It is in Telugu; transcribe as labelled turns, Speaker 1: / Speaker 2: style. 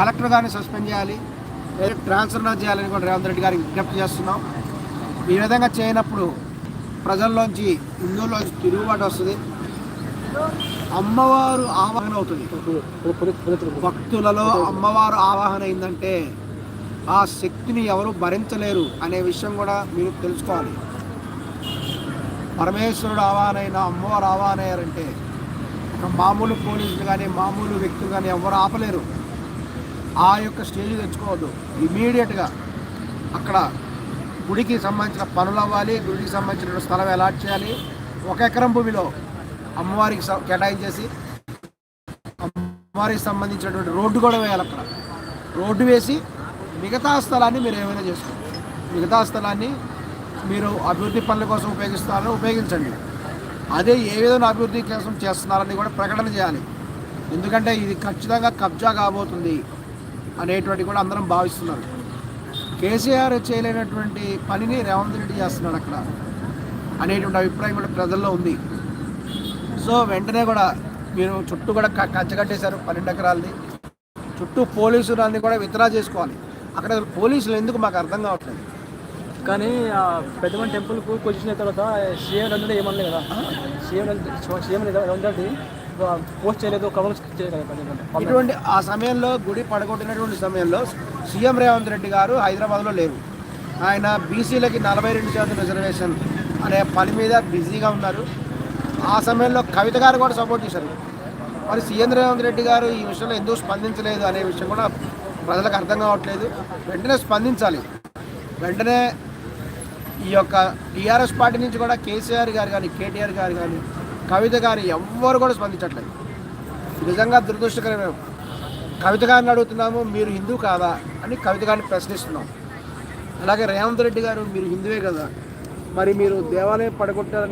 Speaker 1: కలెక్టర్ గారిని సస్పెండ్ చేయాలి. ట్రాన్స్ఫర్ చేయాలని కూడా రేవంత్ రెడ్డి గారికి విజ్ఞప్తి చేస్తున్నాం. ఈ విధంగా చేయనప్పుడు ప్రజల్లోంచి హిందువుల్లోంచి తిరుగుబాటు వస్తుంది. అమ్మవారు ఆవాహన అవుతుంది. భక్తులలో అమ్మవారు ఆవాహన అయిందంటే ఆ శక్తిని ఎవరు భరించలేరు అనే విషయం కూడా మీరు తెలుసుకోవాలి. పరమేశ్వరుడు ఆవాహన అయిన అమ్మవారు ఆవాహన అయ్యారంటే ఒక మామూలు పోలీసులు కానీ మామూలు వ్యక్తులు కానీ ఎవరు ఆపలేరు. ఆ యొక్క స్టేజ్ తెచ్చుకోవద్దు. ఇమీడియట్గా అక్కడ గుడికి సంబంధించిన పనులు అవ్వాలి గుడికి సంబంధించిన స్థలం ఎలా చేయాలి. ఒక ఎకరం భూమిలో అమ్మవారికి కేటాయించేసి అమ్మవారికి సంబంధించినటువంటి రోడ్డు కూడా వేయాలి అక్కడ. రోడ్డు వేసి మిగతా స్థలాన్ని మీరు ఏమైనా చేసుకోండి. మిగతా స్థలాన్ని మీరు అభివృద్ధి పనుల కోసం ఉపయోగిస్తారని ఉపయోగించండి. అదే ఏ విధంగా అభివృద్ధి కోసం చేస్తున్నారని కూడా ప్రకటన చేయాలి. ఎందుకంటే ఇది ఖచ్చితంగా కబ్జా కాబోతుంది. అనేటువంటి కూడా అందరం భావిస్తున్నారు. కేసీఆర్ చేయలేనటువంటి పనిని రేవంత్ రెడ్డి చేస్తున్నాడు అక్కడ. అనేటువంటి అభిప్రాయం కూడా ప్రజల్లో ఉంది. సో వెంటనే కూడా మీరు చుట్టూ కూడా క- కంచగట్టేశారు పన్నెండు ఎకరాలని. చుట్టూ పోలీసులన్నీ కూడా విత్డ్రా చేసుకోవాలి. అక్కడ పోలీసులు ఎందుకు మాకు అర్థం కావట్లేదు.
Speaker 2: కానీ ఆ పెద్దమని టెంపుల్కు పొజిషన్ అయిన తర్వాత సీఎం రంజన్ ఏమనలేదు కదా? సీఎం సీఎం రంజన్ పోస్ట్ చేయలేదు కవర్ చేయలేదు
Speaker 1: ఇటువంటి ఆ సమయంలో గుడి పడగొట్టినటువంటి సమయంలో సీఎం రేవంత్ రెడ్డి గారు హైదరాబాద్లో లేరు. ఆయన బీసీలకి నలభై రెండు శాతం రిజర్వేషన్ అనే పని మీద బిజీగా ఉన్నారు. ఆ సమయంలో కవిత గారు కూడా సపోర్ట్ చేశారు. మరి సీఎం రేవంత్ రెడ్డి గారు ఈ విషయంలో ఎందుకు స్పందించలేదు అనే విషయం కూడా ప్రజలకు అర్థం కావట్లేదు. వెంటనే స్పందించాలి. వెంటనే ఈ యొక్క టీఆర్ఎస్ పార్టీ నుంచి కూడా కేసీఆర్ గారు కానీ కేటీఆర్ గారు కానీ కవిత గారు ఎవ్వరు కూడా స్పందించట్లేదు. నిజంగా దురదృష్టకరమే. కవిత గారిని అడుగుతున్నాము మీరు హిందూ కాదా అని కవిత గారిని ప్రశ్నిస్తున్నాం. అలాగే రేవంత్ రెడ్డి గారు మీరు హిందువే కదా మరి మీరు దేవాలయం పడగొట్టారని